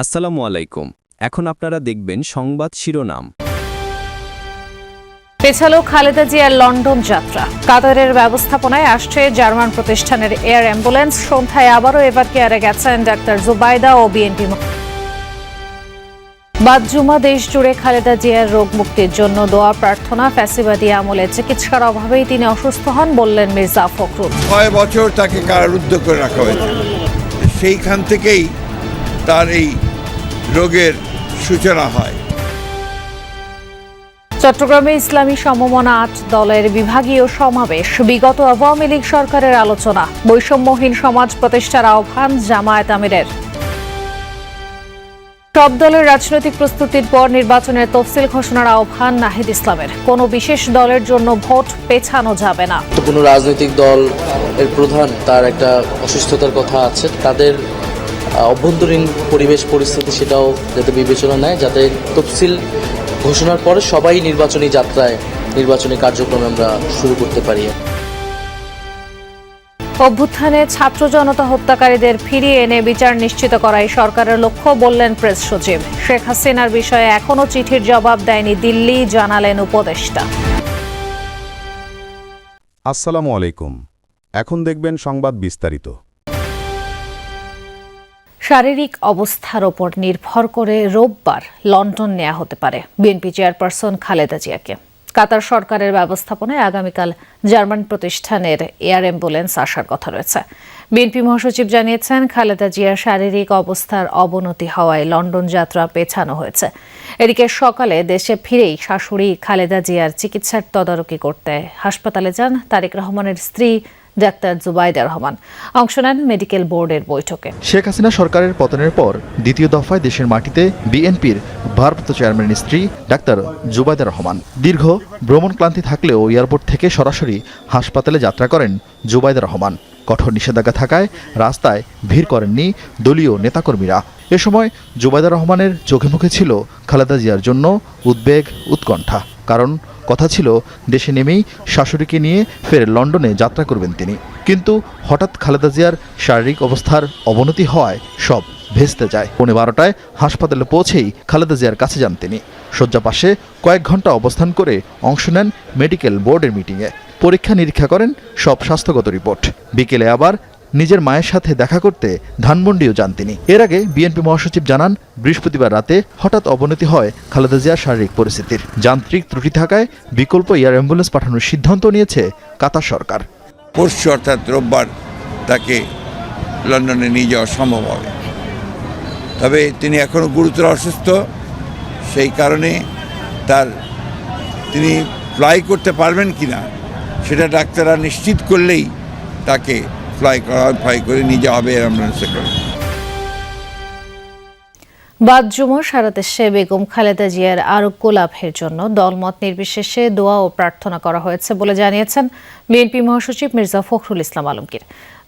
আসসালামু আলাইকুম। এখন আপনারা দেখবেন সংবাদ শিরোনাম। পেছালো খালেদা জিয়ার লন্ডন যাত্রা। কাতারের ব্যবস্থাপনায় আসছে জার্মান প্রতিষ্ঠানের এয়ার অ্যাম্বুলেন্স। সন্ধ্যায় আবারও এবার কেয়ারে গেছেন ডাক্তার জুবাইদা ও বিএনপি বাদ জুমা দেশ জুড়ে খালেদা জিয়ার রোগ মুক্তির জন্য দোয়া প্রার্থনা। ফ্যাসিবাদী আমলে চিকিৎসার অভাবেই তিনি অসুস্থ হন বললেন মির্জা ফখরুল। ছয় বছর তাকে কারারুদ্ধ করে রাখা হয়েছে। সেইখান থেকেই তার এই রোগের সূচনা হয়। চট্টগ্রামে ইসলামী সমমনা আট দলের বিভাগীয় সমাবেশ। বিগত আওয়ামী লীগ সরকারের আলোচনা। বৈষম্যহীন সমাজ প্রতিষ্ঠার আহ্বান জামায়াত আমিরের। সব দলের রাজনৈতিক প্রস্তুতির পর নির্বাচনের তফসিল ঘোষণার আহ্বান নাহিদ ইসলামের। কোনো বিশেষ দলের জন্য ভোট পেছানো যাবে না। কোনো রাজনৈতিক দল এর প্রধান তার একটা অসুস্থতার কথা আছে। তাদের অভ্যন্তরীণ পরিবেশ পরিস্থিতি সেটাও যাতে বিবেচনা নেয় যাতে তফসিল ঘোষণার পরে সবাই নির্বাচনী যাত্রায় নির্বাচনী কার্যক্রম আমরা শুরু করতে পারি। অভ্যুত্থানে ছাত্র জনতা হত্যাকারীদের ফিরিয়ে এনে বিচার নিশ্চিত করাই সরকারের লক্ষ্য বললেন প্রেস সচিব। শেখ হাসিনার বিষয়ে এখনও চিঠির জবাব দেয়নি দিল্লি জানালেন উপদেষ্টা। আসসালামু আলাইকুম। এখন দেখবেন সংবাদ বিস্তারিত। শারীরিক অবস্থার ওপর নির্ভর করে রোববার লন্ডন নেওয়া হতে পারে। বিএনপি চেয়ারপারসন খালেদা জিয়াকে। কাতার সরকারের ব্যবস্থাপনায় আগামীকাল জার্মান প্রতিষ্ঠানের এয়ার অ্যাম্বুলেন্স আসার কথা রয়েছে। বিএনপি মহাসচিব জানিয়েছেন, খালেদা জিয়ার শারীরিক অবস্থার অবনতি হওয়ায় লন্ডন যাত্রা পেছানো হয়েছে। এদিকে সকালে দেশে ফিরেই শাশুড়ি খালেদা জিয়ার চিকিৎসার তদারকি করতে হাসপাতালে যান তারেক রহমানের স্ত্রী ডাক্তার জুবাইদা রহমান। অংশ নেন মেডিকেল বোর্ডের বৈঠকে। শেখ হাসিনা সরকারের পতনের পর দ্বিতীয় দফায় দেশের মাটিতে বিএনপির ভারপ্রাপ্ত চেয়ারম্যানের স্ত্রী ডাক্তার জুবাইদা রহমান। দীর্ঘ ভ্রমণ ক্লান্তি থাকলেও এয়ারপোর্ট থেকে সরাসরি হাসপাতালে যাত্রা করেন জুবাইদা রহমান। কঠোর নিষেধাজ্ঞা থাকায় রাস্তায় ভিড় করেননি দলীয় নেতাকর্মীরা। এ সময় জুবাইদা রহমানের চোখে মুখে ছিল খালেদা জিয়ার জন্য উদ্বেগ, উৎকণ্ঠা। কারণ কথা ছিল, দেশে নেমেই শাশুড়িকে নিয়ে ফের লন্ডনে যাত্রা করবেন তিনি। কিন্তু হঠাৎ খালেদা জিয়ার শারীরিক অবস্থার অবনতি হওয়ায় সব ভেস্তে যায়। পৌনে বারোটায় হাসপাতালে পৌঁছেই খালেদা জিয়ার কাছে যান তিনি। শয্যা পাশে কয়েক ঘণ্টা অবস্থান করে অংশ নেন মেডিকেল বোর্ডের মিটিংয়ে। পরীক্ষা নিরীক্ষা করেন সব স্বাস্থ্যগত রিপোর্ট। বিকেলে আবার নিজের মায়ের সাথে দেখা করতে ধানমন্ডিও যান তিনি। এর আগে বিএনপি মহাসচিব জানান, বৃহস্পতিবার রাতে হঠাৎ অবনতি হয় খালেদা জিয়ার শারীরিক পরিস্থিতির। যান্ত্রিক ত্রুটি থাকায় বিকল্প এয়ার অ্যাম্বুলেন্স পাঠানোর সিদ্ধান্ত নিয়েছে কাতার সরকার। পরশু অর্থাৎ রোববার তাকে লন্ডনে নিয়ে যাওয়া সম্ভব হবে। তবে তিনি এখনও গুরুতর অসুস্থ, সেই কারণে তার তিনি ফ্লাই করতে পারবেন কি না সেটা ডাক্তাররা নিশ্চিত করলেই তাকে ফ্লাই করা হয় ফ্লাই করে যাওয়া হবে অ্যাম্বুলেন্সে করে বাদ সারা দেশে বেগম খালেদা জিয়ার আরোগ্য লাভের জন্য দলমত নির্বিশেষে দোয়া ও প্রার্থনা করা হয়েছে বলে জানিয়েছেন বিএনপি মহাসচিব মির্জা ফখরুল ইসলাম আলমগীর।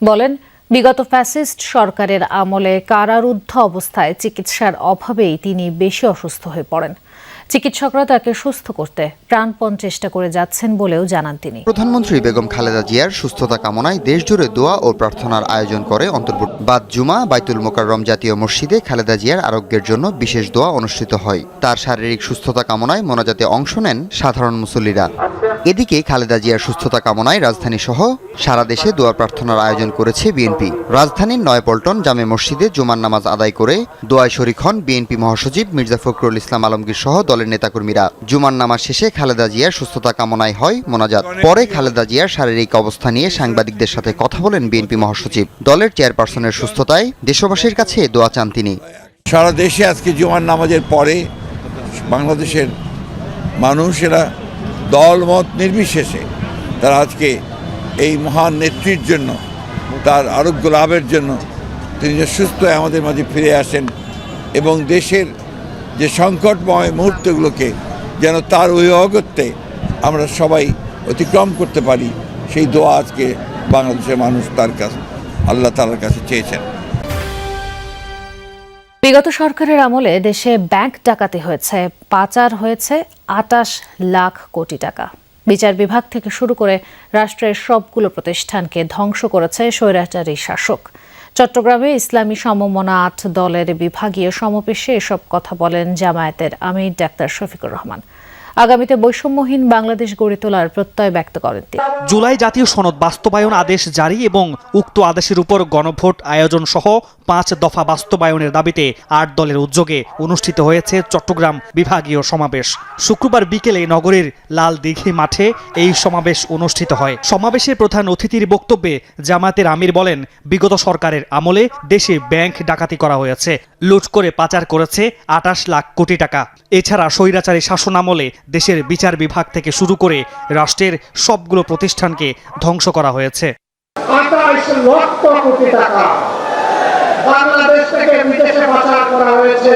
বলেন, বিগত ফ্যাসিস্ট সরকারের আমলে কারারুদ্ধ অবস্থায় চিকিৎসার অভাবেই তিনি বেশি অসুস্থ হয়ে পড়েন। চিকিৎসকরা তাকে সুস্থ করতে প্রাণপণ চেষ্টা করে যাচ্ছেন বলেও জানান তিনি। প্রধানমন্ত্রী বেগম খালেদা জিয়ার সুস্থতা কামনায় দেশজুড়ে দোয়া ও প্রার্থনার আয়োজন করে অন্তর্ভুক্ত। বাদ জুমা, বাইতুল মোকাররম জাতীয় মসজিদে খালেদা জিয়ার আরোগ্যের জন্য বিশেষ দোয়া অনুষ্ঠিত হয়। তার শারীরিক সুস্থতা কামনায় মোনাজাতে অংশ নেন সাধারণ মুসল্লিরা। এদিকে খালেদা জিয়ার সুস্থতা কামনায় রাজধানী সহ সারা দেশে দোয়া প্রার্থনার আয়োজন করেছে বিএনপি। রাজধানীর নয়পল্টন জামে মসজিদে জুমার নামাজ আদায় করে দোয়ায় শরিক হন বিএনপি মহাসচিব মির্জা ফখরুল ইসলাম আলমগীর সহ দলের নেতাকর্মীরা। জুমার নামাজ শেষে খালেদা জিয়ার সুস্থতা কামনায় হয় মোনাজাত। পরে খালেদা জিয়ার শারীরিক অবস্থা নিয়ে সাংবাদিকদের সাথে কথা বলেন বিএনপি মহাসচিব। দলের চেয়ারপারসনের সুস্থতায় দেশবাসীর কাছে দোয়া চান তিনি। সারা দেশে আজকে জুমার নামাজের পরে বাংলাদেশের মানুষেরা দলমত নির্বিশেষে তারা আজকে এই মহান নেত্রীর জন্য, তার আরোগ্য লাভের জন্য তিনি যে সুস্থ আমাদের মাঝে ফিরে আসেন এবং দেশের যে সংকটময় মুহূর্তগুলোকে যেন তার অভিভাবকত্বে আমরা সবাই অতিক্রম করতে পারি, সেই দোয়া আজকে বাংলাদেশের মানুষ তার কাছে, আল্লাহ তালার কাছে চেয়েছেন। বিগত সরকারের আমলে দেশে ব্যাংক ডাকাতি হয়েছে। পাচার হয়েছে আটাশ লাখ কোটি টাকা। বিচার বিভাগ থেকে শুরু করে রাষ্ট্রের সবগুলো প্রতিষ্ঠানকে ধ্বংস করেছে স্বৈরাচারী শাসক। চট্টগ্রামে ইসলামী সমমনা আট দলের বিভাগীয় সমাবেশে এসব কথা বলেন জামায়াতের আমির ডাক্তার শফিকুর রহমান। আগামীতে বৈষম্যহীন বাংলাদেশ গড়ে তোলার প্রত্যয় ব্যক্ত করেন তিনি। জুলাই জাতীয় সনদ বাস্তবায়ন আদেশ জারি এবং উক্ত আদেশের উপর গণভোট আয়োজন সহ পাঁচ দফা বাস্তবায়নের দাবিতে আট দলের উদ্যোগে অনুষ্ঠিত হয়েছে চট্টগ্রাম বিভাগীয় সমাবেশ। শুক্রবার বিকেলে নগরীর লাল দিঘি মাঠে এই সমাবেশ অনুষ্ঠিত হয়। সমাবেশে প্রধান অতিথির বক্তব্যে জামায়াতের আমির বলেন, বিগত সরকারের আমলে দেশে ব্যাংক ডাকাতি করা হয়েছে, লুট করে পাচার করেছে আটাশ লাখ কোটি টাকা। এছাড়া স্বৈরাচারী শাসন আমলে দেশের বিচার বিভাগ থেকে শুরু করে রাষ্ট্রের সবগুলো প্রতিষ্ঠানকে ধ্বংস করা হয়েছে। বাংলাদেশ থেকে বিদেশে করা হয়েছে।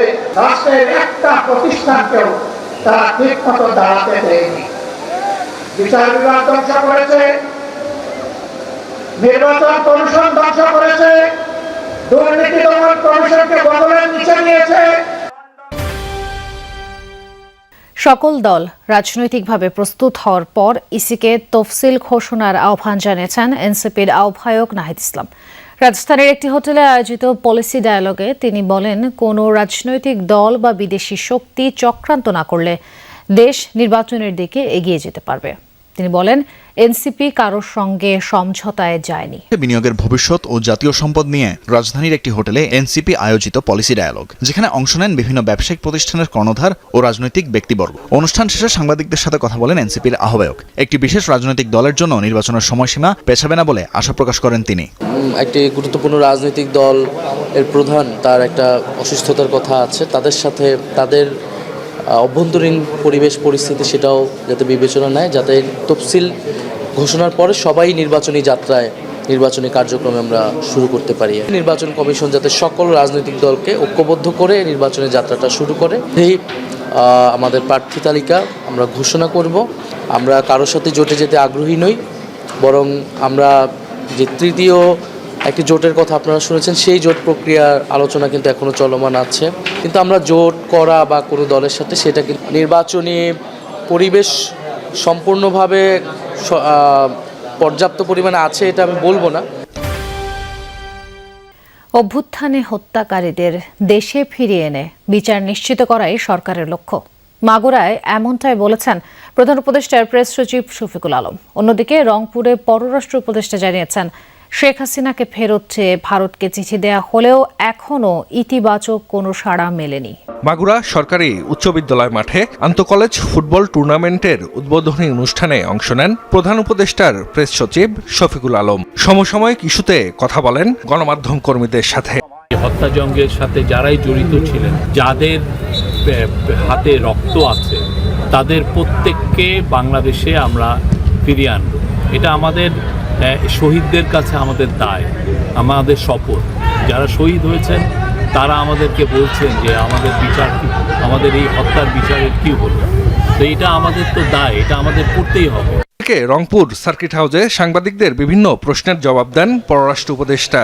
দুর্নীতি দমন কমিশনকে বদলের নিচে নিয়েছে সকল দল রাজনৈতিকভাবে প্রস্তুত হওয়ার পর ইসিকে তফসিল ঘোষণার আহ্বান জানিয়েছেন এনসিপির আহ্বায়ক নাহিদ ইসলাম। রাজস্থানের একটি হোটেলে আয়োজিত পলিসি ডায়ালগে তিনি বলেন, কোনো রাজনৈতিক দল বা বিদেশি শক্তি চক্রান্ত না করলে দেশ নির্বাচনের দিকে এগিয়ে যেতে পারবে। তিনি বলেন এনসিপি কারোর সঙ্গে সমঝোতায় যায়নি। বিনিয়োগের ভবিষ্যৎ ও জাতীয় সম্পদ নিয়ে রাজধানীর একটি হোটেলে এনসিপি আয়োজিত পলিসি ডায়ালগ যেখানে অংশ নেন বিভিন্ন ব্যবসায়িক প্রতিষ্ঠানের কর্ণধার ও রাজনৈতিক ব্যক্তিবর্গ। অনুষ্ঠান শেষে সাংবাদিকদের সাথে কথা বলেন এনসিপির আহ্বায়ক। একটি বিশেষ রাজনৈতিক দলের জন্য নির্বাচনের সময়সীমা পেছাবে না বলে আশা প্রকাশ করেন তিনি। একটি গুরুত্বপূর্ণ রাজনৈতিক দল এর প্রধান তার একটা অসুস্থতার কথা আছে। তাদের সাথে তাদের অভ্যন্তরীণ পরিবেশ পরিস্থিতি সেটাও যাতে বিবেচনা নেয়, যাতে তফসিল ঘোষণার পরে সবাই নির্বাচনী যাত্রায় নির্বাচনী কার্যক্রমে আমরা শুরু করতে পারি। নির্বাচন কমিশন যাতে সকল রাজনৈতিক দলকে ঐক্যবদ্ধ করে নির্বাচনী যাত্রাটা শুরু করে, এই আমাদের প্রার্থী তালিকা আমরা ঘোষণা করব। আমরা কারোর সাথে জোটে যেতে আগ্রহী নই, বরং আমরা যে তৃতীয় একটি জোটের কথা আপনারা শুনেছেন, সেই জোট প্রক্রিয়ার আলোচনা কিন্তু এখনও চলমান আছে। কিন্তু আমরা জোট, করা বা কোনো দলের সাথে সেটা কিন্তু নির্বাচনী পরিবেশ সম্পূর্ণভাবে পর্যাপ্ত পরিমাণে আছে এটা আমি বলব না। অভ্যুত্থানে হত্যাকারীদের দেশে ফিরিয়ে এনে বিচার নিশ্চিত করাই সরকারের লক্ষ্য। মাগুরায় এমনটাই বলেছেন প্রধান উপদেষ্টার প্রেস সচিব শফিকুল আলম। অন্যদিকে রংপুরে পররাষ্ট্র উপদেষ্টা জানিয়েছেন শেখ হাসিনাকে ফেরত চেয়ে ভারতকে চিঠি দেয়া হলেও এখনও ইতিবাচক কোনো সাড়া মেলেনি। মাগুরা সরকারি উচ্চ বিদ্যালয় মাঠে আন্তঃকলেজ ফুটবল টুর্নামেন্টের উদ্বোধনী অনুষ্ঠানে অংশ নেন প্রধান উপদেষ্টার প্রেস সচিব শফিকুল আলম। সমসাময়িক ইস্যুতে কথা বলেন গণমাধ্যম কর্মীদের সাথে। হত্যাযজ্ঞের সাথে যারাই জড়িত ছিলেন যাদের হাতে রক্ত আছে তাদের প্রত্যেককে বাংলাদেশে আমরা ফিরিয়ে আনব। এটা আমাদের শহীদদের কাছে আমাদের দায়, আমাদের শপথ। যারা শহীদ হয়েছেন, তারা আমাদেরকে বলছেন যে আমাদের বিচার আমাদের এই হত্যার বিচারের কী হলো? তো এটা আমাদের তো দায়, এটা আমাদের করতেই হবে। রংপুর সার্কিট হাউসে সাংবাদিকদের বিভিন্ন প্রশ্নের জবাব দেন পররাষ্ট্র উপদেষ্টা।